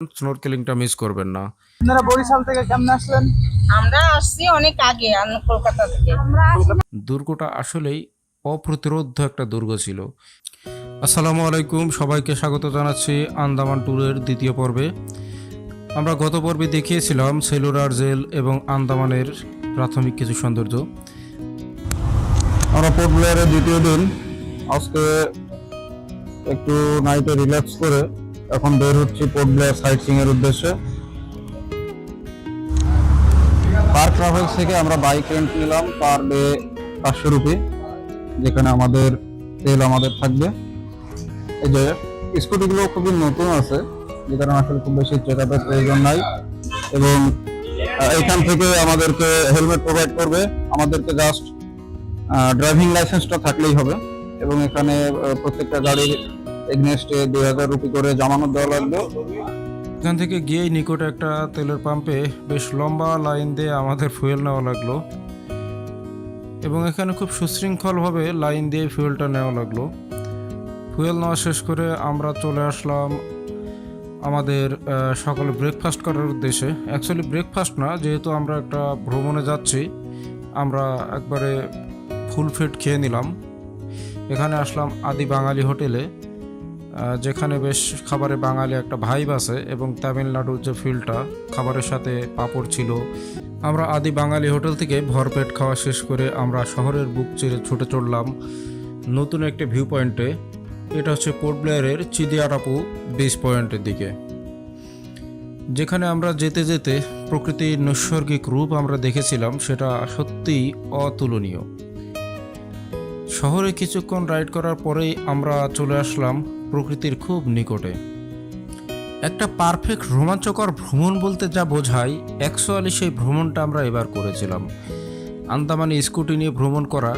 স্নোরকেলিংটা miss করবেন না। আপনারা বরিশাল থেকে কেমনে আসলেন? আমরা আসছি অনেক আগে কলকাতা থেকে। দুর্গটা আসলেই অপ্রতিরোধ্য একটা দুর্গ ছিল। আসসালামু আলাইকুম সবাইকে স্বাগত জানাচ্ছি আন্দামান ট্যুরের দ্বিতীয় পর্বে। আমরা গত পর্বে দেখিয়েছিলাম সেলুলার জেল এবং আন্দামানের প্রাথমিক কিছু সৌন্দর্য। আমরা পোর্ট ব্লেয়ারের দ্বিতীয় দিন আজকে একটু নাইটে রিল্যাক্স করে এখন বের হচ্ছি পোর্ট ব্লেয়ার সাইট সিং এর উদ্দেশ্যে। পার্ক ট্রাভেলস থেকে আমরা বাইক রেন্ট নিলাম পার ডে পাঁচশো রুপি, যেখানে আমাদের তেল আমাদের থাকবে। এই যে স্কুটিগুলো খুবই নতুন আছে, যে কারণে আসলে খুব বেশি চেক আপের প্রয়োজন নাই। এবং এখান থেকে আমাদেরকে হেলমেট প্রোভাইড করবে। আমাদেরকে জাস্ট ড্রাইভিং লাইসেন্সটা থাকলেই হবে। এবং এখানে প্রত্যেকটা গাড়ির এগনেস্টে দুই হাজার রুপি করে জামানত দেওয়া লাগবে। এখান থেকে গিয়েই নিকটে একটা তেলের পাম্পে বেশ লম্বা লাইন দিয়ে আমাদের ফুয়েল নেওয়া লাগল। এবং এখানে খুব সুশৃঙ্খলভাবে লাইন দিয়ে ফুয়েলটা নেওয়া লাগল। ফুয়েল নেওয়া শেষ করে আমরা চলে আসলাম আমাদের সকালে ব্রেকফাস্ট করার উদ্দেশ্যে। অ্যাকচুয়ালি ব্রেকফাস্ট না, যেহেতু আমরা একটা ভ্রমণে যাচ্ছি, আমরা একবারে ফুল ফিট খেয়ে নিলাম। এখানে আসলাম আদি বাঙালি হোটেলে। যেখানে বেশ খাবারে বাঙালি একটা ভাইব আছে এবং তামিলনাড়ুর যে ফিলটা খাবারের সাথে পাঁপড় ছিল। আমরা আদি বাঙালি হোটেল থেকে ভরপেট খাওয়া শেষ করে আমরা শহরের বুক চিরে ছুটে চড়লাম নতুন একটি ভিউ পয়েন্টে এটা হচ্ছে পোর্ট ব্লেয়ারের চিদিয়াটাপু বিচ পয়েন্টের দিকে। যেখানে আমরা যেতে যেতে প্রকৃতির নৈসর্গিক রূপ আমরা দেখেছিলাম, সেটা সত্যিই অতুলনীয়। শহরে কিছুক্ষণ রাইড করার পরেই আমরা চলে আসলাম প্রকৃতির খুব নিকটে। একটা পারফেক্ট রোমাঞ্চকর ভ্রমণ বলতে যা বোঝায় অ্যাকচুয়ালি সেই ভ্রমণটা আমরা এবার করেছিলাম। আন্দামানে স্কুটি নিয়ে ভ্রমণ করা,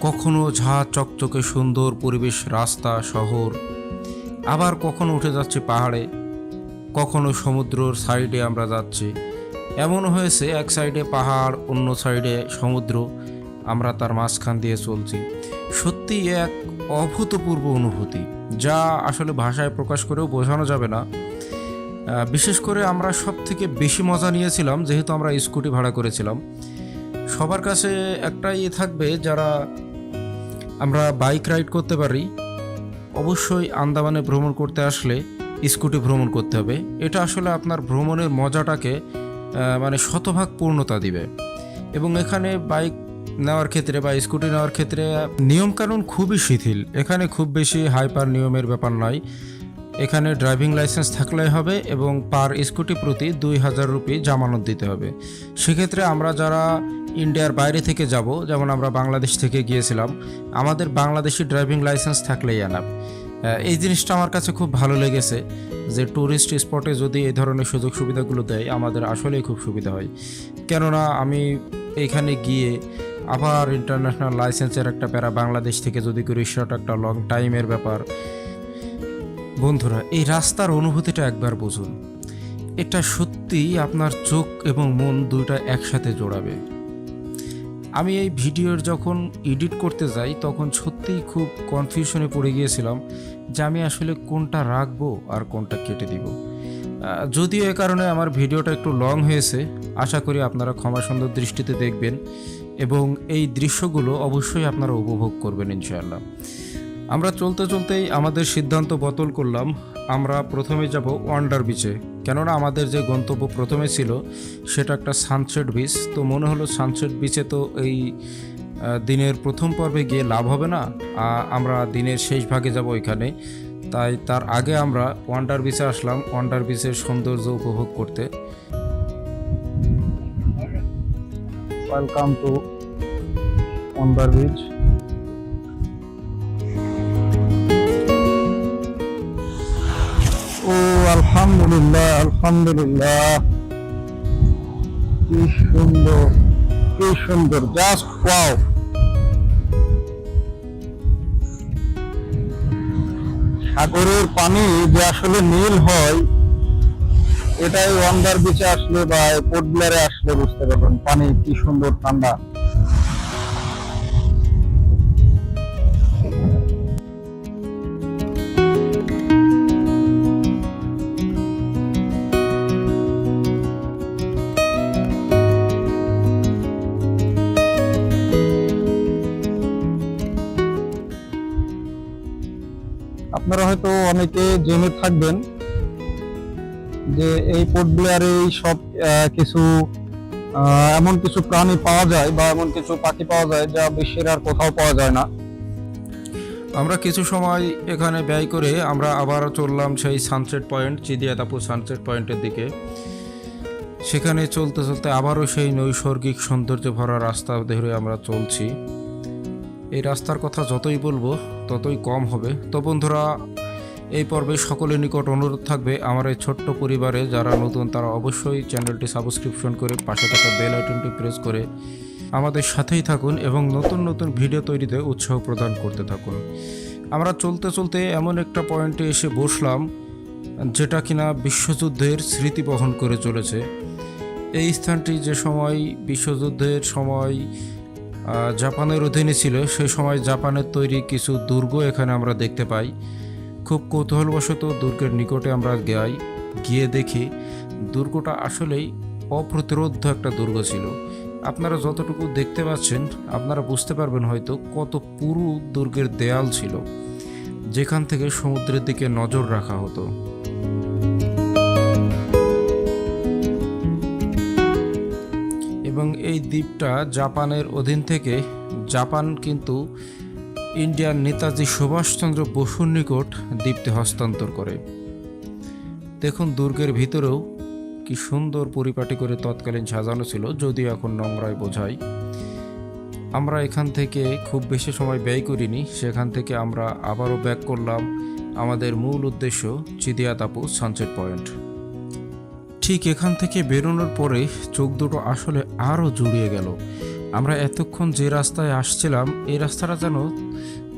কখনো ঝা চকচকে সুন্দর পরিবেশ, রাস্তা, শহর, আবার কখনো উঠে যাচ্ছি পাহাড়ে, কখনো সমুদ্রর সাইডে আমরা যাচ্ছি। এমন হয়েছে, এক সাইডে পাহাড়, অন্য সাইডে সমুদ্র, আমরা তার মাঝখান দিয়ে চলছি। সত্যি এক অভূতপূর্ব অনুভূতি, যা আসলে ভাষায় প্রকাশ করেও বোঝানো যাবে না। বিশেষ করে আমরা সব থেকে বেশি মজা নিয়েছিলাম, যেহেতু আমরা স্কুটি ভাড়া করেছিলাম। সবার কাছে একটাই ইয়ে থাকবে, যারা আমরা বাইক রাইড করতে পারি, অবশ্যই আন্দামানে ভ্রমণ করতে আসলে স্কুটি ভ্রমণ করতে হবে। এটা আসলে আপনার ভ্রমণের মজাটাকে মানে শতভাগ পূর্ণতা দিবে। এবং এখানে বাইক নেওয়ার ক্ষেত্রে বা স্কুটি নেওয়ার ক্ষেত্রে নিয়মকানুন খুবই শিথিল। এখানে খুব বেশি হাইপার নিয়মের ব্যাপার নয় এখানে ড্রাইভিং লাইসেন্স থাকলেই হবে এবং পার স্কুটি প্রতি দুই হাজার রুপি জামানত দিতে হবে। সেক্ষেত্রে আমরা যারা ইন্ডিয়ার বাইরে থেকে যাব, যেমন আমরা বাংলাদেশ থেকে গিয়েছিলাম, আমাদের বাংলাদেশি ড্রাইভিং লাইসেন্স থাকলেই আনাব এই জিনিসটা আমার কাছে খুব ভালো লেগেছে যে ট্যুরিস্ট স্পটে যদি এই ধরনের সুযোগ সুবিধাগুলো দেয়, আমাদের আসলেই খুব সুবিধা হয়। কেননা আমি এখানে গিয়ে আবার ইন্টারন্যাশনাল লাইসেন্সের একটা প্যারা বাংলাদেশ থেকে যদি করি সেটা একটা লং টাইমের ব্যাপার। বন্ধুরা, এই রাস্তার অনুভূতিটা একবার বুঝুন। এটা সত্যিই আপনার চোখ এবং মন দুইটা একসাথে জোড়াবে। আমি এই ভিডিওর যখন এডিট করতে যাই, তখন সত্যিই খুব কনফিউশনে পড়ে গিয়েছিলাম যে আমি আসলে কোনটা রাখব আর কোনটা কেটে দিব। যদিও এ কারণে আমার ভিডিওটা একটু লং হয়েছে, আশা করি আপনারা ক্ষমা সুন্দর দৃষ্টিতে দেখবেন। এবং এই দৃশ্যগুলো অবশ্যই আপনারা উপভোগ করবেন ইনশাআল্লাহ। আমরা চলতে চলতেই আমাদের সিদ্ধান্ত বদল করলাম। আমরা প্রথমে যাব ওয়ান্ডার বিচে কেননা আমাদের যে গন্তব্য প্রথমে ছিল, সেটা একটা সানসেট বিচ তো মনে হলো সানসেট বিচে তো এই দিনের প্রথম পর্বে গিয়ে লাভ হবে না। আমরা দিনের শেষ ভাগে যাব ওইখানে তাই তার আগে আমরা ওয়ান্ডার বিচে আসলাম। ওয়ান্ডার বিচের সৌন্দর্য উপভোগ করতে। ওয়েলকাম টু ওয়ান্ডার বিচ ও, আলহামদুলিল্লাহ আলহামদুলিল্লাহ। কি সুন্দর কি সুন্দর জাস্ট ওয়াও সাগরের পানি যে আসলে নীল হয়, এটাই ওয়ান্ডার বিচে আসলে বা পোর্ট আসলে বুঝতে পারবেন পানি কি সুন্দর ঠান্ডা। আপনারা হয়তো অনেকে জেনে থাকবেন যে এই পোর্ট এই সব কিছু এমন কিছু প্রাণী পাওয়া যায় বা এমন কিছু পাখি পাওয়া যায় যা বিশ্বের আর কোথাও পাওয়া যায় না। আমরা কিছু সময় এখানে ব্যয় করে আমরা আবার চললাম সেই সানসেট পয়েন্ট চিদিয়াতাপু সানসেট পয়েন্টের দিকে। সেখানে চলতে চলতে আবারও সেই নৈসর্গিক সৌন্দর্য ভরা রাস্তা ধরে আমরা চলছি। এই রাস্তার কথা যতই বলব, ততই কম হবে। তো বন্ধুরা এই পর্বে সকলের নিকট অনুরোধ থাকবে, আমার এই ছোট্ট পরিবারে যারা নতুন, তারা অবশ্যই চ্যানেলটি সাবস্ক্রিপশন করে পাশে থাকা বেল আইকনটি প্রেস করে আমাদের সাথেই থাকুন এবং নতুন নতুন ভিডিও তৈরিতে উৎসাহ প্রদান করতে থাকুন। আমরা চলতে চলতে এমন একটা পয়েন্টে এসে বসলাম, যেটা কিনা বিশ্বযুদ্ধের স্মৃতি বহন করে চলেছে। এই স্থানটি যে সময় বিশ্বযুদ্ধের সময় জাপানের অধীনে ছিল সেই সময় জাপানের তৈরি কিছু দুর্গ এখানে আমরা দেখতে পাই। খুব কৌতূহলবশত দুর্গের নিকটে আমরা যাই গিয়ে দেখি দুর্গটা আসলেই অপ্রতিরোধ্য একটা দুর্গ ছিল। আপনারা যতটুকু দেখতে পাচ্ছেন, আপনারা বুঝতে পারবেন হয়তো কত পুরু দুর্গের দেয়াল ছিল, যেখান থেকে সমুদ্রের দিকে নজর রাখা হতো। এবং এই দ্বীপটা জাপানের অধীন থেকে, জাপান কিন্তু ইন্ডিয়ার নেতাজি সুভাষচন্দ্র বসুর নিকট দ্বীপটি হস্তান্তর করে। দেখুন দুর্গের ভিতরেও কি সুন্দর পরিপাটি করে তৎকালীন সাজানো ছিল, যদিও এখন নোংরায় বোঝাই। আমরা এখান থেকে খুব বেশি সময় ব্যয় করিনি, সেখান থেকে আমরা আবারও ব্যাক করলাম আমাদের মূল উদ্দেশ্য চিদিয়াতাপু সানসেট পয়েন্ট ঠিক এখান থেকে বেরোনোর পরে চোখ দুটো আসলে আরও জুড়িয়ে গেল। আমরা এতক্ষণ যে রাস্তায় আসছিলাম, এই রাস্তাটা যেন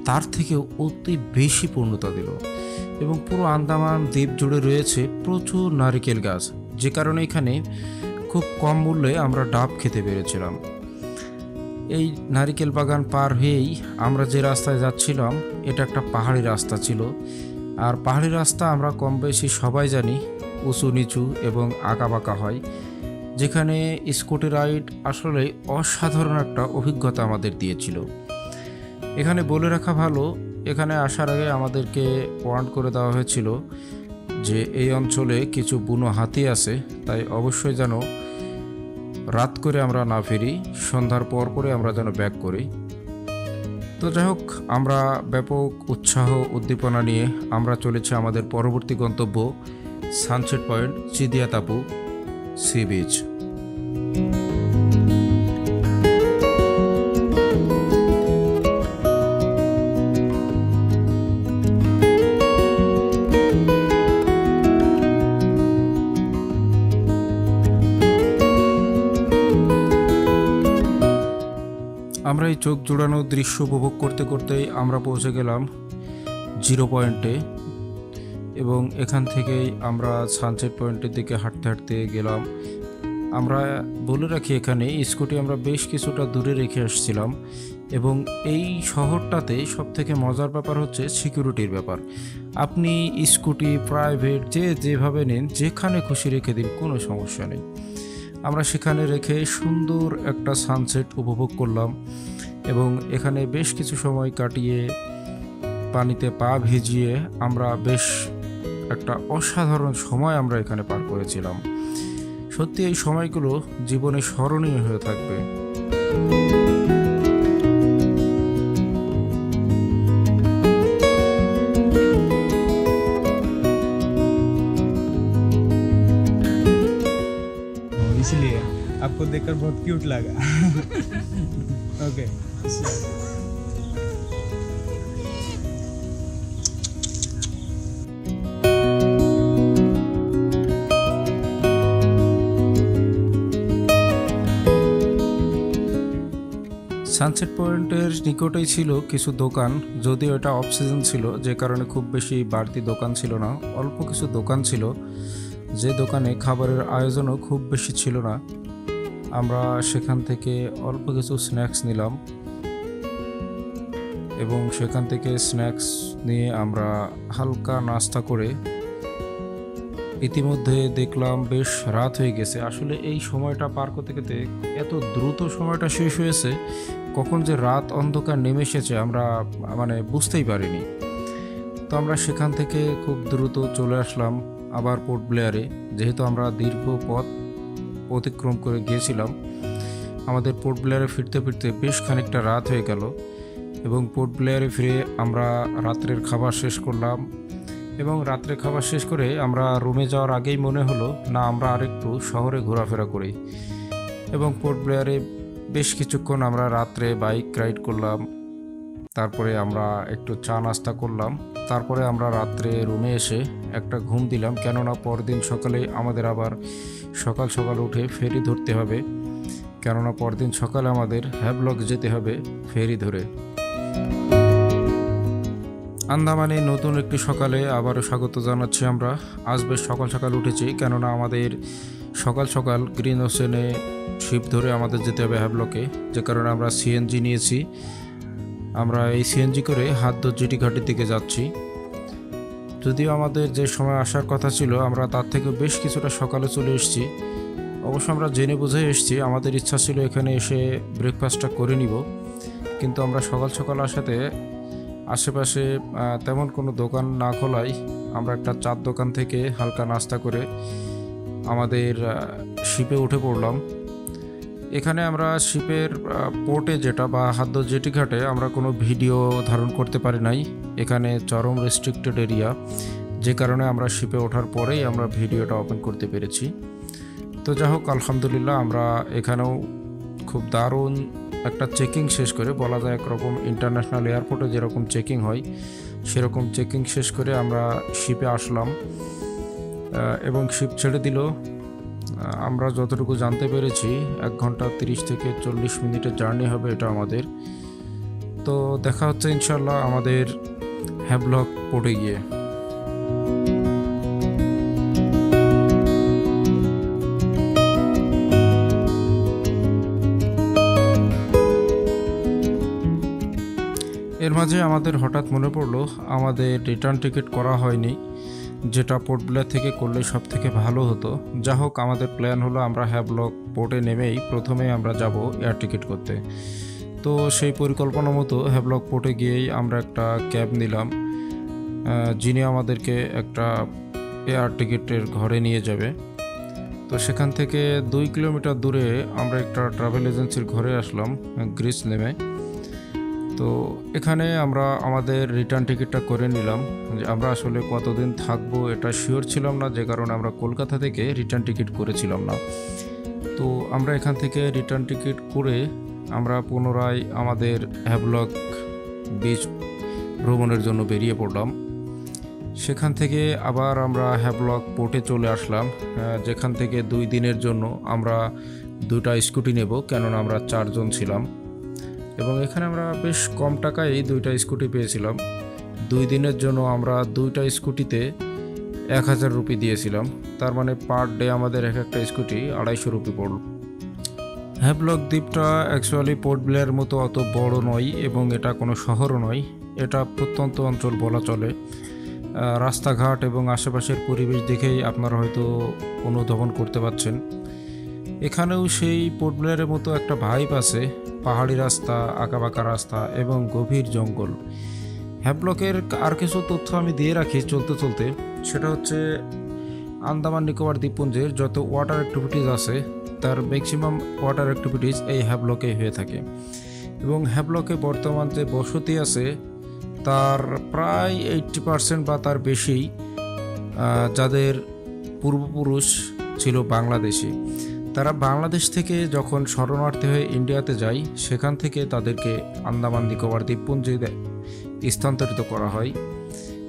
তার থেকে অতি বেশি পূর্ণতা দিল এবং পুরো আন্দামান দ্বীপ জুড়ে রয়েছে প্রচুর নারিকেল গাছ, যে কারণে এখানে খুব কম মূল্যে আমরা ডাব খেতে পেরেছিলাম। এই নারিকেল বাগান পার হয়েই আমরা যে রাস্তায় যাচ্ছিলাম, এটা একটা পাহাড়ি রাস্তা ছিল। আর পাহাড়ি রাস্তা আমরা কম বেশি সবাই জানি, উঁচু নিচু এবং আঁকাবাঁকা হয়। যেখানে স্কুটি রাইড আসলে অসাধারণ একটা অভিজ্ঞতা আমাদের দিয়েছিল। এখানে বলে রাখা ভালো, এখানে আসার আগে আমাদেরকে ওয়ার্ন করে দেওয়া হয়েছিল যে এই অঞ্চলে কিছু বুনো হাতি আছে, তাই অবশ্যই যেন রাত করে আমরা না ফিরি, সন্ধ্যার পর পরে আমরা যেন ব্যাক করি। তো যাই হোক, আমরা ব্যাপক উৎসাহ, উদ্দীপনা নিয়ে আমরা চলেছি আমাদের পরবর্তী গন্তব্য sunset point Chidiya Chidiyatapu, sea beach. আমরা এই চোখ জোড়ানো দৃশ্য উপভোগ করতে করতেই আমরা পৌঁছে গেলাম জিরো পয়েন্টে এবং এখান থেকেই আমরা সানসেট পয়েন্টের দিকে হাঁটতে হাঁটতে গেলাম। আমরা বলে রাখি এখানে স্কুটি আমরা বেশ কিছুটা দূরে রেখে আসছিলাম এবং এই শহরটাতে সব থেকে মজার ব্যাপার হচ্ছে সিকিউরিটির ব্যাপার। আপনি স্কুটি প্রাইভেট যে যেভাবে নেন, যেখানে খুশি রেখে দিন, কোনো সমস্যা নেই। আমরা সেখানে রেখে সুন্দর একটা সানসেট উপভোগ করলাম এবং এখানে বেশ কিছু সময় কাটিয়ে পানিতে পা ভিজিয়ে আমরা বেশ একটা অসাধারণ সময় আমরা এখানে পার করেছিলাম। সত্যি এই সময়গুলো জীবনে স্মরণীয় হয়ে থাকবে इसलिए आपको देखकर बहुत क्यूट लगा ओके সানসেট পয়েন্টের নিকটেই ছিল কিছু দোকান, যদিও এটা অফ সিজন ছিল, যে কারণে খুব বেশি বাড়তি দোকান ছিল না, অল্প কিছু দোকান ছিল, যে দোকানে খাবারের আয়োজনও খুব বেশি ছিল না। আমরা সেখান থেকে অল্প কিছু স্ন্যাক্স নিলাম এবং সেখান থেকে স্ন্যাক্স নিয়ে আমরা হালকা নাস্তা করে ইতিমধ্যে দেখলাম বেশ রাত হয়ে গেছে। আসলে এই সময়টা পার করতে করতে এত দ্রুত সময়টা শেষ হয়েছে কখন যে রাত অন্ধকার নেমে এসেছে আমরা মানে বুঝতেই পারিনি। তো আমরা সেখান থেকে খুব দ্রুত চলে আসলাম আবার পোর্ট ব্লেয়ারে যেহেতু আমরা দীর্ঘ পথ অতিক্রম করে গিয়েছিলাম, আমাদের পোর্ট ব্লেয়ারে ফিরতে ফিরতে বেশ খানিকটা রাত হয়ে গেল এবং পোর্ট ব্লেয়ারে ফিরে আমরা রাত্রের খাবার শেষ করলাম এবং রাত্রে খাবার শেষ করে আমরা রুমে যাওয়ার আগেই মনে হলো, না, আমরা আরেকটু শহরে ঘোরাফেরা করি। এবং পোর্ট ব্লেয়ারে বেশ কিছুক্ষণ আমরা রাত্রে বাইক রাইড করলাম, তারপরে আমরা একটু চা নাস্তা করলাম, তারপরে আমরা রাত্রে রুমে এসে একটা ঘুম দিলাম, কেননা পরদিন সকালে আমাদের আবার সকাল সকাল উঠে ফেরি ধরতে হবে, কেননা পরদিন সকালে আমাদের হ্যাভলক যেতে হবে ফেরি ধরে। আন্দামানে নতুন একটি সকালে আবারও স্বাগত জানাচ্ছি আমরা। আজ বেশ সকাল সকাল উঠেছি, কেননা আমাদের সকাল সকাল গ্রিন ওশেনে শিপ ধরে আমাদের যেতে হবে হ্যাবলকে যে কারণে আমরা সিএনজি নিয়েছি। আমরা এই সিএনজি করে হাদ্দ জিটি ঘাটির দিকে যাচ্ছি। যদিও আমাদের যে সময় আসার কথা ছিল, আমরা তার থেকে বেশ কিছুটা সকালে চলে এসেছি। অবশ্য আমরা জেনে বুঝে এসেছি, আমাদের ইচ্ছা ছিল এখানে এসে ব্রেকফাস্টটা করে নিব। কিন্তু আমরা সকাল সকাল আসাতে আশেপাশে তেমন কোনো দোকান না খোলাই, আমরা একটা চার দোকান থেকে হালকা নাস্তা করে আমাদের শিপে উঠে পড়লাম। এখানে আমরা শিপের পোর্টে যেটা বা হাদ্দ জেটি ঘাটে আমরা কোনো ভিডিও ধারণ করতে পারি নাই। এখানে চরম রেস্ট্রিক্টেড এরিয়া যে কারণে আমরা শিপে ওঠার পরেই আমরা ভিডিওটা ওপেন করতে পেরেছি। তো যাই হোক, আলহামদুলিল্লাহ আমরা এখানেও খুব দারুণ একটা চেকিং শেষ করে, বলা যায় একরকম ইন্টারন্যাশনাল এয়ারপোর্টে যেরকম চেকিং হয়, সেরকম চেকিং শেষ করে আমরা শিপে আসলাম। এবং শিপ ছেড়ে দিল। আমরা যতটুকু জানতে পেরেছি, এক ঘণ্টা তিরিশ থেকে চল্লিশ মিনিটের জার্নি হবে এটা আমাদের। তো দেখা হচ্ছে ইনশাল্লাহ আমাদের হ্যাভলক পড়ে গিয়ে। এর মাঝে আমাদের হঠাৎ মনে পড়ল, আমাদের রিটার্ন টিকিট করা হয়নি। যেটা পোর্ট ব্লেয়ার থেকে করলে সব থেকে ভালো হতো। যা হোক, আমাদের প্ল্যান হলো আমরা হ্যাভলক পোর্টে নেমেই প্রথমে আমরা যাব এয়ার টিকিট করতে। তো সেই পরিকল্পনা মতো হ্যাভলক পোর্টে গিয়েই আমরা একটা ক্যাব নিলাম। যিনি আমাদেরকে একটা এয়ার টিকিটের ঘরে নিয়ে যাবে। তো সেখান থেকে দুই কিলোমিটার দূরে আমরা একটা ট্রাভেল এজেন্সির ঘরে আসলাম, গ্রিস নেমে। তো এখানে আমরা আমাদের রিটার্ন টিকিটটা করে নিলাম। যে আমরা আসলে কতদিন থাকব এটা শিওর ছিলাম না, যে কারণে আমরা কলকাতা থেকে রিটার্ন টিকিট করেছিলাম না। তো আমরা এখান থেকে রিটার্ন টিকিট করে আমরা পুনরায় আমাদের হ্যাভলক বিচ ভ্রমণের জন্য বেরিয়ে পড়লাম। সেখান থেকে আবার আমরা হ্যাভলক পোর্টে চলে আসলাম যেখান থেকে দুই দিনের জন্য আমরা দুটা স্কুটি নেব, কেননা আমরা চারজন ছিলাম। এবং এখানে আমরা বেশ কম টাকায় দুইটা স্কুটি পেয়েছিলাম। দুই দিনের জন্য আমরা দুইটা স্কুটিতে এক হাজার রুপি দিয়েছিলাম। তার মানে পার ডে আমাদের এক একটা স্কুটি আড়াইশো রুপি পড়ল। হ্যাভলক দ্বীপটা অ্যাকচুয়ালি পোর্ট ব্লেয়ার মতো অত বড় নয় এবং এটা কোনো শহরও নয়। এটা প্রত্যন্ত অঞ্চল বলা চলে। রাস্তাঘাট এবং আশেপাশের পরিবেশ দেখেই আপনারা হয়তো অনুধাবন করতে পারছেন। এখানেও সেই পোর্ট ব্লেয়ারের মতো একটা ভাইব আছে। পাহাড়ি রাস্তা, আঁকাবাঁকা রাস্তা এবং গভীর জঙ্গল। হ্যাভলকের আর কিছু তথ্য আমি দিয়ে রাখি চলতে চলতে। সেটা হচ্ছে, আন্দামান নিকোবর দ্বীপপুঞ্জের যত ওয়াটার অ্যাক্টিভিটিস আছে, তার ম্যাক্সিমাম ওয়াটার অ্যাক্টিভিটিস এই হ্যাভলকে হয়ে থাকে। এবং হ্যাভলকে বর্তমান যে বসতি আছে, তার প্রায় এইট্টি পারসেন্ট বা তার বেশি যাদের পূর্বপুরুষ ছিল বাংলাদেশি। তারা বাংলাদেশ থেকে যখন শরণার্থী হয়ে ইন্ডিয়াতে যায়, সেখান থেকে তাদেরকে আন্দামান নিকোবর দ্বীপপুঞ্জে স্থানান্তরিত করা হয়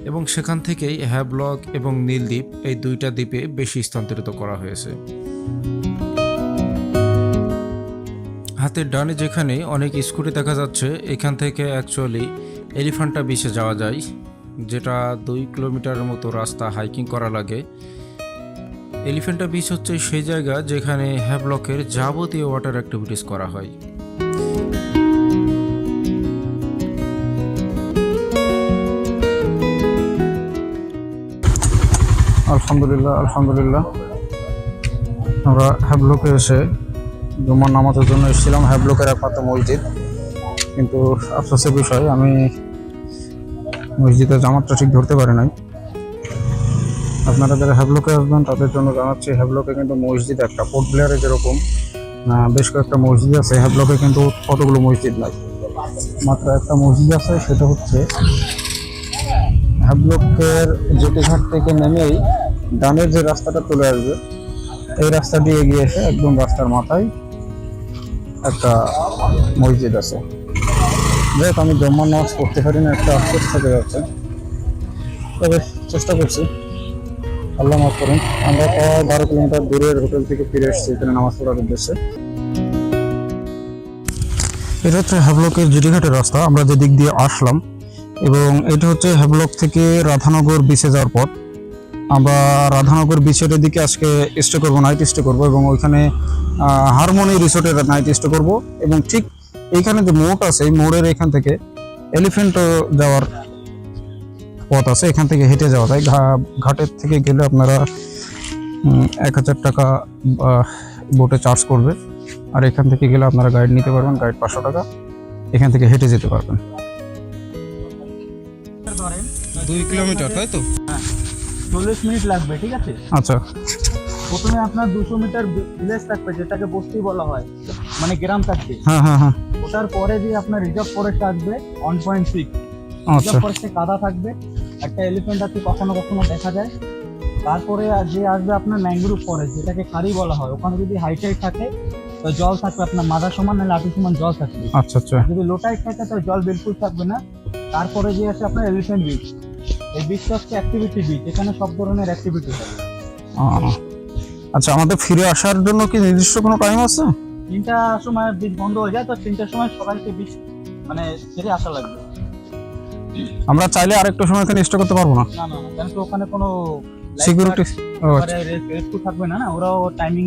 এবং সেখান থেকেই হ্যাভলক এবং নীলদ্বীপ এই দুইটা দ্বীপে বেশি স্থানান্তরিত করা হয়েছে। হাতের ডানে যেখানে অনেক স্কুটি দেখা যাচ্ছে, এখান থেকে অ্যাকচুয়ালি এলিফ্যান্টা বিচে যাওয়া যায়, যেটা দুই কিলোমিটারের মতো রাস্তা হাইকিং করা লাগে। এলিফ্যান্টা বিচ হচ্ছে সেই জায়গা যেখানে হ্যাভলকের যাবতীয় ওয়াটার অ্যাক্টিভিটিস করা হয়। আলহামদুলিল্লাহ আলহামদুলিল্লাহ। আমরা হ্যাবলকে এসে জুমার নামাজের জন্য এসেছিলাম। হ্যাবলকের একমাত্র মসজিদ। কিন্তু আফসোসের বিষয়, আমি মসজিদে জামাতটা ঠিক ধরতে পারি নাই। আপনারা যারা হ্যাভলকে আসবেন তাদের জন্য জানাচ্ছি হ্যাভলকে কিন্তু মসজিদ একটা পোর্ট ব্লেয়ারে যেরকম বেশ কয়েকটা মসজিদ আছে। হ্যাভলকে কিন্তু কতগুলো মসজিদ নাই? মাত্র একটা মসজিদ আছে সেটা হচ্ছে হ্যাভলকের জেটি ঘাট থেকে নেমেই ডানের যে রাস্তাটা চলে আসবে এই রাস্তা দিয়ে এগিয়ে এসে একদম রাস্তার মাথায় একটা মসজিদ আছে। যাই হোক, আমি জম্মা নামাজ পড়তে পারি না একটা আফসোস থেকে যাচ্ছে। তবে চেষ্টা করছি। আল্লাহ মাফ করুন, আমরা প্রায় বারো কিলোমিটার দূরের হোটেল থেকে ফিরে এসেছি, এখানে নামাজ পড়ার উদ্দেশ্যে। এটা হচ্ছে হ্যাভলকের জিটিঘাটের রাস্তা, আমরা যেদিক দিয়ে আসলাম, এবং এটা হচ্ছে হ্যাভলক থেকে রাধানগর বিচে যাওয়ার পথ। আমরা রাধানগর বিচের দিকে আজকে স্টে করব নাইট স্টে করব, এবং ওইখানে হারমোনি রিসোর্টের নাইট স্টে করব, এবং ঠিক এইখানে যে মোড় আছে, এই মোড়ের এখান থেকে এলিফেন্ট যাওয়ার পথ আছে এখান থেকে হেঁটে যাওয়া যায়। ঘা- ঘাটের থেকে গেলে আপনারা এক হাজার টাকা বোটে চার্জ করবে। আর এখান থেকে গেলে আপনারা গাইড নিতে পারবেন গাইড পাঁচশো টাকা। এখান থেকে হেঁটে যেতে পারবেন। দুই কিলোমিটার তাই তো? চল্লিশ মিনিট লাগবে ঠিক আছে? আচ্ছা। প্রথমে আপনার দুশো মিটার ভিলেজ থাকবে যেটাকে বস্তি বলা হয়। মানে গ্রাম থাকবে। হ্যাঁ হ্যাঁ হ্যাঁ। ওটার পরে যে আপনার রিজার্ভ ফরেস্ট আসবে ওয়ান পয়েন্ট সিক্স আচ্ছা। রিজার্ভ ফরেস্টে কাদা থাকবে। একটা এলিফেন্ট আছে কখনো কখনো দেখা যায়। তারপরে যে আসবে আপনার ম্যাঙ্গ্রোভ ফরেস্ট যেটাকে খারি বলা হয়। ওখানে যদি হাই টাইড থাকে তো জল থাকবে আপনার মাথা সমান না লাঠি সমান জল থাকবে। আচ্ছা আচ্ছা। যদি লো টাইড থাকে তো জল বিলকুল থাকবে না। তারপরে যে আছে আপনার এলিফেন্ট বিচ এই বিচটা হচ্ছে অ্যাক্টিভিটি বিচ এখানে সব ধরনের অ্যাক্টিভিটি আহ, আচ্ছা আমাদের ফিরে আসার জন্য কি নির্দিষ্ট কোনো টাইম আছে? তিনটার সময় বিচ বন্ধ হয়ে যায় তো তিনটার সময় সবাইকে বিচ মানে ছেড়ে আসা লাগবে। আমরা চাইলে আরেকটু সময় এখানে স্টে করতে পারব না? ওখানে কোনো সিকিউরিটি ও আচ্ছা। থাকবে না না? ওরাও টাইমিং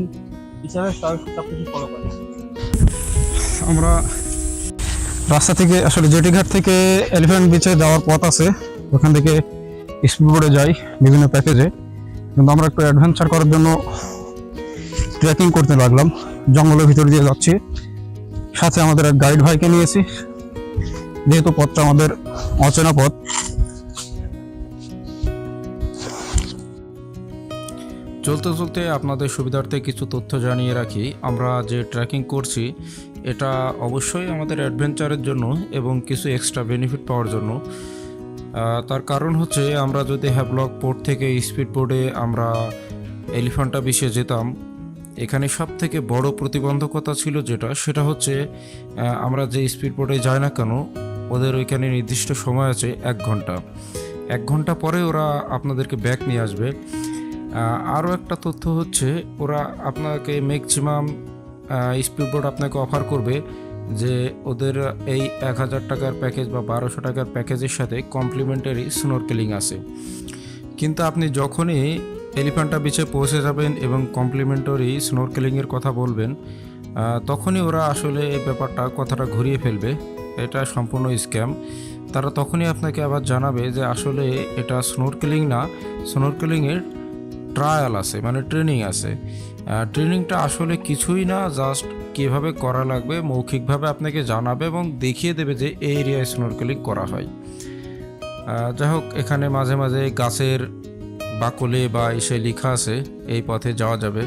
হিসাবে সব সব কিছু ফলো করে। আমরা রাস্তা থেকে আসলে জেটি ঘাট থেকে এলিফ্যান্ট বিচে যাওয়ার পথ আছে। ওখান থেকে স্পিড বোর্ডে যাই বিভিন্ন প্যাকেজে কিন্তু আমরা একটু অ্যাডভেঞ্চার করার জন্য ট্রেকিং করতে লাগলাম। জঙ্গলের ভিতর দিয়ে যাচ্ছি। সাথে আমাদের এক গাইড ভাইকে নিয়েছি। যেহেতু পথটা আমাদের অচেনা পথ। চলতে চলতে আপনাদের সুবিধার্থে কিছু তথ্য জানিয়ে রাখি। আমরা যে ট্রেকিং করছি, এটা অবশ্যই আমাদের অ্যাডভেঞ্চারের জন্য এবং কিছু এক্সট্রা বেনিফিট পাওয়ার জন্য। তার কারণ হচ্ছে আমরা যদি হ্যাভলক পোর্ট থেকে স্পিড বোর্ডে আমরা এলিফ্যান্টা বিশে যেতাম, এখানে সব থেকে বড় প্রতিবন্ধকতা ছিল যেটা, সেটা হচ্ছে আমরা যে স্পিড বোর্ডে যাই না কেন ওদের ওইখানে নির্দিষ্ট সময় আছে এক ঘণ্টা। এক ঘণ্টা পরে ওরা আপনাদেরকে ব্যাক নিয়ে আসবে। আরও একটা তথ্য হচ্ছে, ওরা আপনাকে ম্যাক্সিমাম স্পিড বোর্ড আপনাকে অফার করবে যে ওদের এই এক হাজার টাকার প্যাকেজ বা বারোশো টাকার প্যাকেজের সাথে কমপ্লিমেন্টারি স্নোরকেলিং আছে। কিন্তু আপনি যখনই এলিফ্যান্টা বিচে পৌঁছে যাবেন এবং কমপ্লিমেন্টারি স্নোরকেলিংয়ের কথা বলবেন তখনই ওরা আসলে এই ব্যাপারটা কথাটা ঘুরিয়ে ফেলবে। এটা সম্পূর্ণ স্ক্যাম। তারা তখনই আপনাকে আবার জানাবে যে আসলে এটা স্নোরকেলিং না স্নোরকেলিংয়ের ট্রায়াল আছে মানে ট্রেনিং আছে। ট্রেনিংটা আসলে কিছুই না জাস্ট কীভাবে করা লাগবে, মৌখিকভাবে আপনাকে জানাবে এবং দেখিয়ে দেবে যে এই এরিয়ায় স্নোরকেলিং করা হয়। যাই হোক, এখানে মাঝে মাঝে গাছের বাকলে বা এসে লেখা আছে, এই পথে যাওয়া যাবে।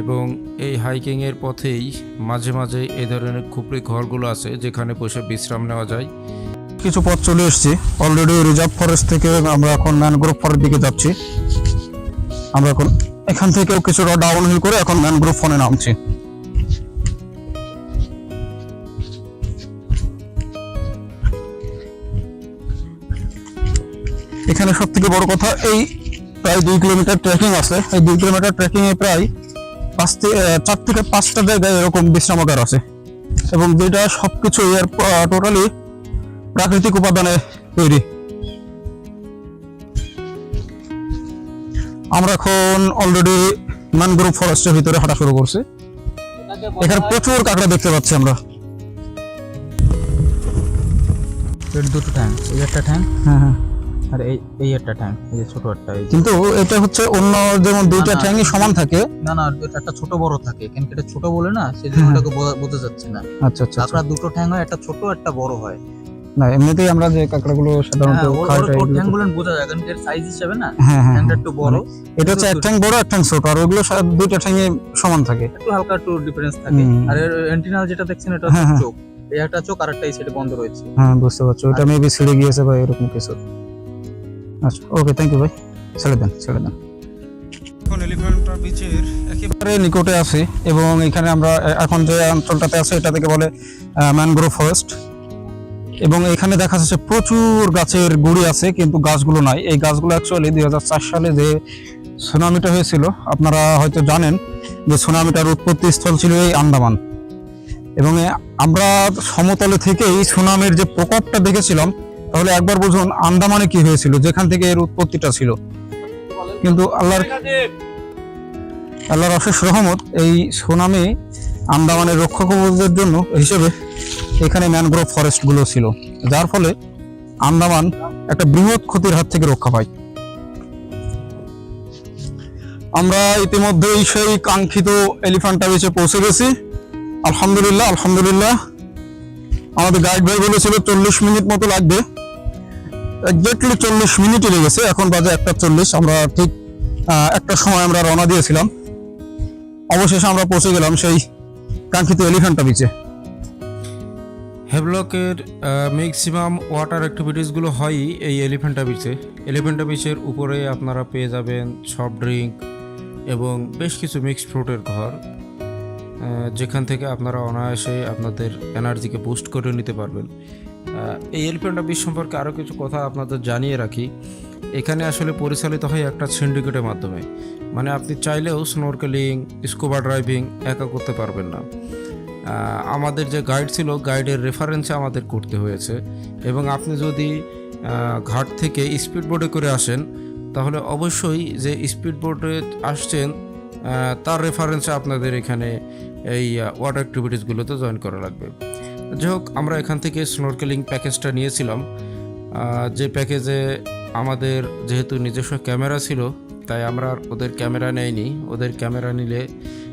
এবং এই হাইকিংয়ের পথেই মাঝে মাঝে এই ধরনের খুপড়ি ঘরগুলো আছে যেখানে বসে বিশ্রাম নেওয়া যায়। কিছু পথ চলে এসেছি। অলরেডি রিজার্ভ ফরেস্ট থেকে আমরা এখন ম্যানগ্রোভ ফরের দিকে যাচ্ছি। আমরা এখন এখান থেকেও কিছুটা ডাউন হিল করে এখন ম্যানগ্রোভ ফোনে নামছি। এখানে সব থেকে বড় কথা, এই প্রায় দুই কিলোমিটার ট্রেকিং আছে। এই দুই কিলোমিটার ট্রেকিং এ প্রায় পাঁচ চার থেকে পাঁচটা জায়গায় এরকম বিশ্রামাগার আছে। এবং যেটা সবকিছু এর টোটালি প্রাকৃতিক উপাদানে তৈরি। আমরা এখন অলরেডি ম্যানগ্রোভ ফরেস্টের ভিতরে হাঁটা শুরু করছি। এখানে প্রচুর কাঁকড়া দেখতে পাচ্ছি আমরা। দুটো ট্যাঙ্ক এই একটা ট্যাঙ্ক হ্যাঁ হ্যাঁ। আর এই এই একটা ট্যাঙ্ক এই যে ছোট একটা এই কিন্তু এটা হচ্ছে অন্য যেমন দুইটা। ঠ্যাংই সমান থাকে না না এটা একটা ছোট বড় থাকে এখানে এটা ছোট বলে না সেই জন্য হ্যাঁ। বোঝা- যাচ্ছে না আচ্ছা আচ্ছা আচ্ছা। দুটো ঠ্যাং হয় একটা ছোট একটা বড় হয় না এমনিতেই আমরা যে কাঁকড়াগুলো সাধারণত হ্যাঁ, বোঝা যায় কারণ এর সাইজ হিসেবে না হ্যাঁ হ্যাঁ ঠ্যাংটা। একটু বড় এটা হচ্ছে এক ঠ্যাং বড় এক ঠ্যাং ছোট আর ওইগুলো সব দুইটা ঠ্যাঙে সমান থাকে একটু হালকা একটু ডিফারেন্স থাকে আর এর যেটা দেখছেন এটা হচ্ছে। চোখ এই একটা চোখ আর একটা এই সাইডে বন্ধ রয়েছে হ্যাঁ বুঝতে পারছি ওটা মেবি ছিঁড়ে গিয়েছে বা এরকম কিছু আচ্ছা ওকে থ্যাংক ইউ ভাই ছেড়ে দেন ছেড়ে দেন। একেবারে নিকটে আছি এবং এখানে আমরা এখন যে অঞ্চলটাতে আছে, এটা থেকে বলে ম্যানগ্রোভ ফরেস্ট এবং এখানে দেখা যাচ্ছে প্রচুর গাছের গুড়ি আছে, কিন্তু গাছগুলো নাই। এই গাছগুলো অ্যাকচুয়ালি দুই হাজার চার সালে যে সুনামিটা হয়েছিল, আপনারা হয়তো জানেন যে সুনামিটার উৎপত্তি স্থল ছিল এই আন্দামান। এবং আমরা সমতলে থেকে এই সুনামির যে প্রকোপটা দেখেছিলাম তাহলে একবার বুঝুন আন্দামানে কি হয়েছিল, যেখান থেকে এর উৎপত্তিটা ছিল। কিন্তু আল্লাহর আল্লাহর অশেষ রহমত, এই সুনামি আন্দামানের রক্ষা কবচের জন্য হিসেবে এখানে ম্যানগ্রোভ ফরেস্টগুলো ছিল, যার ফলে আন্দামান একটা বৃহৎ ক্ষতির হাত থেকে রক্ষা পায়। আমরা ইতিমধ্যেই সেই কাঙ্ক্ষিত এলিফ্যান্টা বিচে পৌঁছে গেছি। আলহামদুলিল্লাহ আলহামদুলিল্লাহ। আমাদের গাইড ভাই বলেছিল, চল্লিশ মিনিট মতো লাগবে। এক্স্যাক্টলি চল্লিশ মিনিটই লেগেছে, এখন বাজে একটা চল্লিশ, আমরা ঠিক একটা সময় আমরা রওনা দিয়েছিলাম। অবশেষে আমরা পৌঁছে গেলাম সেই কাঙ্ক্ষিত এলিফ্যান্টা বিচে হেভলকের ম্যাক্সিমাম ওয়াটার অ্যাক্টিভিটিসগুলো হয়ই এই এলিফেন্টা বিচে এলিফেন্টা বিচের উপরে আপনারা পেয়ে যাবেন সফট ড্রিঙ্ক এবং বেশ কিছু মিক্সড ফ্রুটের ঘর। যেখান থেকে আপনারা অনায়াসে আপনাদের এনার্জিকে বুস্ট করে নিতে পারবেন। এই এলিফেন্টা বিচ সম্পর্কে আরও কিছু কথা আপনাদের জানিয়ে রাখি। এখানে আসলে পরিচালিত হয় একটা সিন্ডিকেটের মাধ্যমে। মানে আপনি চাইলেও স্নোরকেলিং স্কুবা ড্রাইভিং একা করতে পারবেন না। আমাদের যে গাইড ছিল গাইডের রেফারেন্সে আমাদের করতে হয়েছে। এবং আপনি যদি ঘাট থেকে স্পিড বোর্ডে করে আসেন, তাহলে অবশ্যই যে স্পিড বোর্ডে আসছেন তার রেফারেন্সে আপনাদের এখানে এই ওয়াটার অ্যাক্টিভিটিসগুলোতে জয়েন করা লাগবে। যাই হোক আমরা এখান থেকে স্নোরকেলিং প্যাকেজটা নিয়েছিলাম। যে প্যাকেজে আমাদের যেহেতু নিজস্ব ক্যামেরা ছিল, তাই আমরা ওদের ক্যামেরা নেইনি। ওদের ক্যামেরা নিলে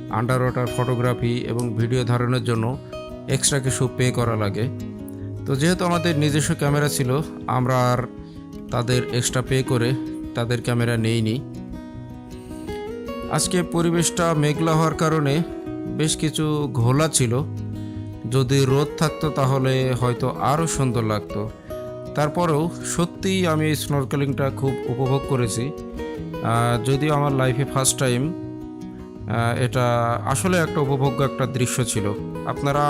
আন্ডার ওয়াটার ফটোগ্রাফি এবং ভিডিও ধারণের জন্য এক্সট্রা কিছু পে করা লাগে। তো যেহেতু আমাদের নিজস্ব ক্যামেরা ছিল, আমরা আর তাদের এক্সট্রা পে করে তাদের ক্যামেরা নেইনি। আজকে পরিবেশটা মেঘলা হওয়ার কারণে বেশ কিছু ঘোলা ছিল। যদি রোদ থাকতো তাহলে হয়তো আরও সুন্দর লাগতো। তারপরেও সত্যিই আমি এই স্নরকেলিংটা খুব উপভোগ করেছি। যদিও আমার লাইফে ফার্স্ট টাইম এটা আসলে একটা উপভোগ্য একটা দৃশ্য ছিল। আপনারা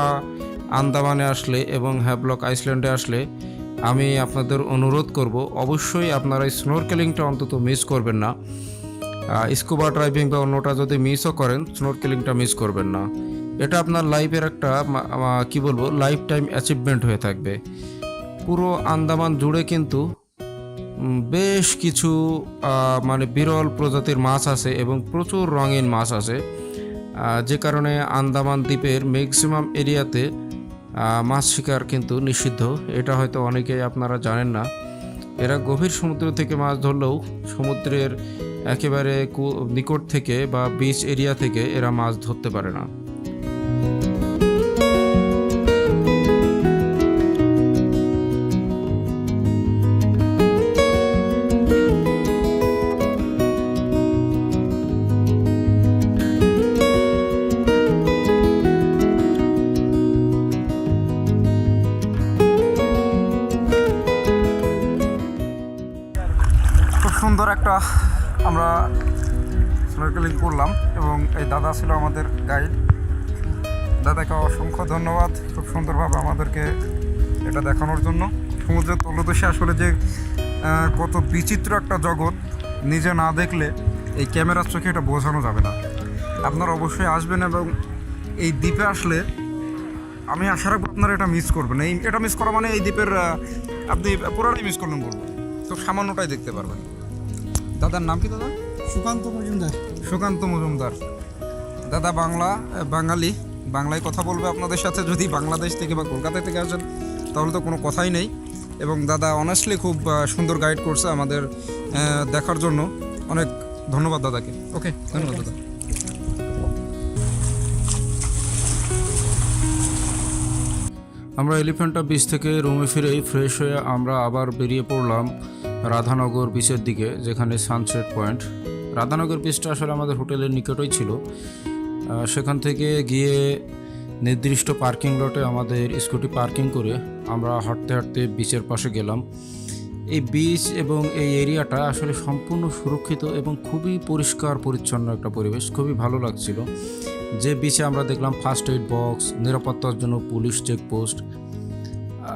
আন্দামানে আসলে এবং হ্যাভলক আইসল্যান্ডে আসলে আমি আপনাদের অনুরোধ করব, অবশ্যই আপনারা এই স্নোরকেলিংটা অন্তত মিস করবেন না। স্কুবা ড্রাইভিং বা অন্যটা যদি মিসও করেন স্নোরকেলিংটা মিস করবেন না। এটা আপনার লাইফের একটা কি বলব লাইফ টাইম অ্যাচিভমেন্ট হয়ে থাকবে। পুরো আন্দামান জুড়ে কিন্তু বেশ কিছু মানে বিরল প্রজাতির মাছ আছে এবং প্রচুর রঙিন মাছ আছে। যে কারণে আন্দামান দ্বীপের ম্যাক্সিমাম এরিয়াতে মাছ শিকার কিন্তু নিষিদ্ধ। এটা হয়তো অনেকেই আপনারা জানেন না। এরা গভীর সমুদ্র থেকে মাছ ধরলেও সমুদ্রের একেবারে নিকট থেকে বা বিচ এরিয়া থেকে এরা মাছ ধরতে পারে না। ছিল আমাদের গাইড দাদাকে অসংখ্য ধন্যবাদ। খুব সুন্দরভাবে আমাদেরকে এটা দেখানোর জন্য। সমুদ্রের তলদেশে আসলে যে কত বিচিত্র একটা জগৎ নিজে না দেখলে এই ক্যামেরার চোখে এটা বোঝানো যাবে না। আপনারা অবশ্যই আসবেন এবং এই দ্বীপে আসলে আমি আশা রাখব আপনারা এটা মিস করবেন। এই এটা মিস করা মানে এই দ্বীপের আপনি পুরোটাই মিস করলেন বলব। তো সামান্যটাই দেখতে পারবেন। দাদার নাম কি দাদা? সুকান্ত মজুমদার। সুকান্ত মজুমদার। দাদা বাংলা বাঙালি বাংলায় কথা বলবে আপনাদের সাথে যদি বাংলাদেশ থেকে বা কলকাতা থেকে আসেন তাহলে তো কোনো কথাই নেই। এবং দাদা অনেস্টলি খুব সুন্দর গাইড করছে আমাদের দেখার জন্য। অনেক ধন্যবাদ দাদাকে। ওকে ধন্যবাদ দাদা। আমরা এলিফ্যান্টা বিচ থেকে রুমে ফিরেই ফ্রেশ হয়ে আমরা আবার বেরিয়ে পড়লাম রাধানগর বিচের দিকে যেখানে সানসেট পয়েন্ট রাধানগর বিচটা আসলে আমাদের হোটেলের নিকটেই ছিল। সেখান থেকে গিয়ে নির্দিষ্ট পার্কিং লটে আমাদের স্কুটি পার্কিং করে আমরা হাঁটতে হাঁটতে বিচের পাশে গেলাম। এই বিচ এবং এই এরিয়াটা আসলে সম্পূর্ণ সুরক্ষিত এবং খুবই পরিষ্কার, পরিচ্ছন্ন একটা পরিবেশ। খুবই ভালো লাগছিল। যে বিচে আমরা দেখলাম ফার্স্ট এইড বক্স নিরাপত্তার জন্য পুলিশ চেকপোস্ট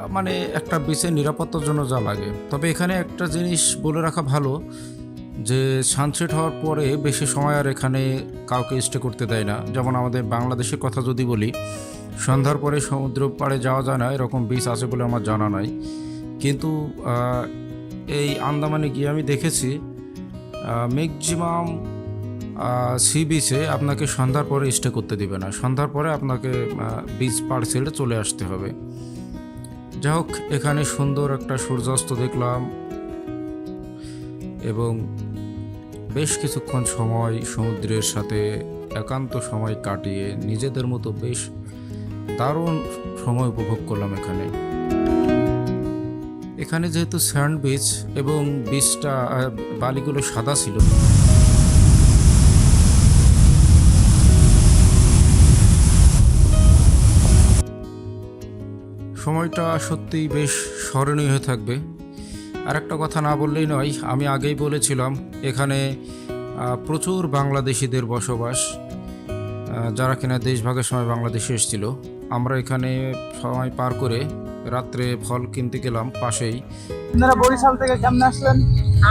মানে একটা বিচে নিরাপত্তার জন্য যা লাগে। তবে এখানে একটা জিনিস বলে রাখা ভালো যে সানসেট হওয়ার পরে বেশি সময় আর এখানে কাউকে স্টে করতে দেয় না। যেমন আমাদের বাংলাদেশের কথা যদি বলি, সন্ধ্যার পরে সমুদ্র পাড়ে যাওয়া যায় না, এরকম বিচ আছে বলে আমার জানা নাই। কিন্তু এই আন্দামানে গিয়ে আমি দেখেছি ম্যাক্সিমাম সি বিচে আপনাকে সন্ধ্যার পরে স্টে করতে দিবে না। সন্ধ্যার পরে আপনাকে বিচ পাড় ছেড়ে চলে আসতে হবে। যাই হোক, এখানে সুন্দর একটা সূর্যাস্ত দেখলাম। এবং বেশ কিছুক্ষণ সময় সমুদ্রের সাথে একান্ত সময় কাটিয়ে নিজেদের মতো বেশ দারুণ সময় উপভোগ করলাম এখানে। এখানে যেহেতু স্যান্ড বিচ এবং বিচটা বালিগুলো সাদা ছিল। সময়টা সত্যিই বেশ স্মরণীয় হয়ে থাকবে। আর একটা কথা না বললেই নয় আমি আগেই বলেছিলাম এখানে প্রচুর বাংলাদেশিদের বসবাস যারা কিনা দেশভাগের সময় বাংলাদেশে এসেছিল। আমরা এখানে সময় পার করে রাত্রে ফল কিনতে গেলাম পাশেই। আপনারা বরিশাল থেকে কেমনে আসলেন?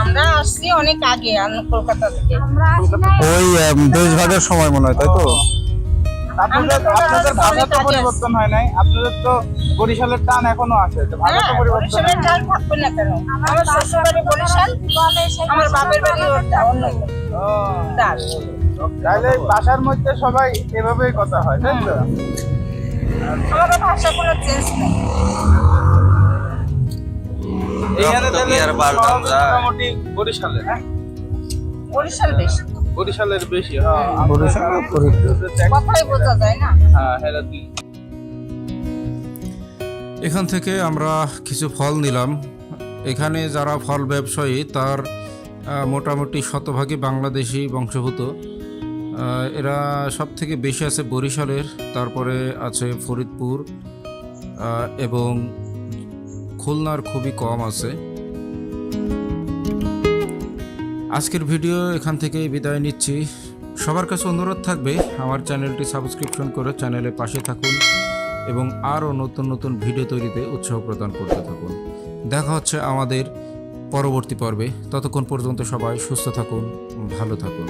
আমরা আসছি অনেক আগে কলকাতা থেকে। ওই দেশভাগের সময় মনে হয় তাই তো? আপনাদের আপনাদের ভাষা তো পরিবর্তন হয় নাই। আপনাদের তো বরিশালের টান এখনও আছে। তো ভাষা তো হ্যাঁ, পরিবর্তন বরিশালের ডাল থাকবে না কেন? আমার শ্বশুর বাড়ি বরিশাল আমার বাপের বাড়ি অন্য। তাহলে বাসার মধ্যে সবাই এভাবেই কথা হয় তাই তো? আমাদের ভাষা কোনো চেঞ্জ নেই। এইখানে তাহলে মোটামুটি বরিশালের হ্যাঁ? বরিশাল বেশি। বরিশালের বেশি হ্যাঁ বরিশালের কথাই বোঝা যায় না? হ্যাঁ হেরা এখান থেকে আমরা কিছু ফল নিলাম। এখানে যারা ফল ব্যবসায়ী তার মোটামুটি শতভাগই বাংলাদেশি বংশভূত এরা সব থেকে বেশি আছে বরিশালের তারপরে আছে ফরিদপুর এবং খুলনার খুবই কম আছে। আজকের ভিডিও এখান থেকে বিদায় নিচ্ছি। সবার কাছে অনুরোধ থাকবে, আমার চ্যানেলটি সাবস্ক্রিপশন করে চ্যানেলে পাশে থাকুন এবং আরও নতুন নতুন ভিডিও তৈরিতে উৎসাহ প্রদান করতে থাকুন। দেখা হচ্ছে আমাদের পরবর্তী পর্বে। ততক্ষণ পর্যন্ত সবাই সুস্থ থাকুন, ভালো থাকুন।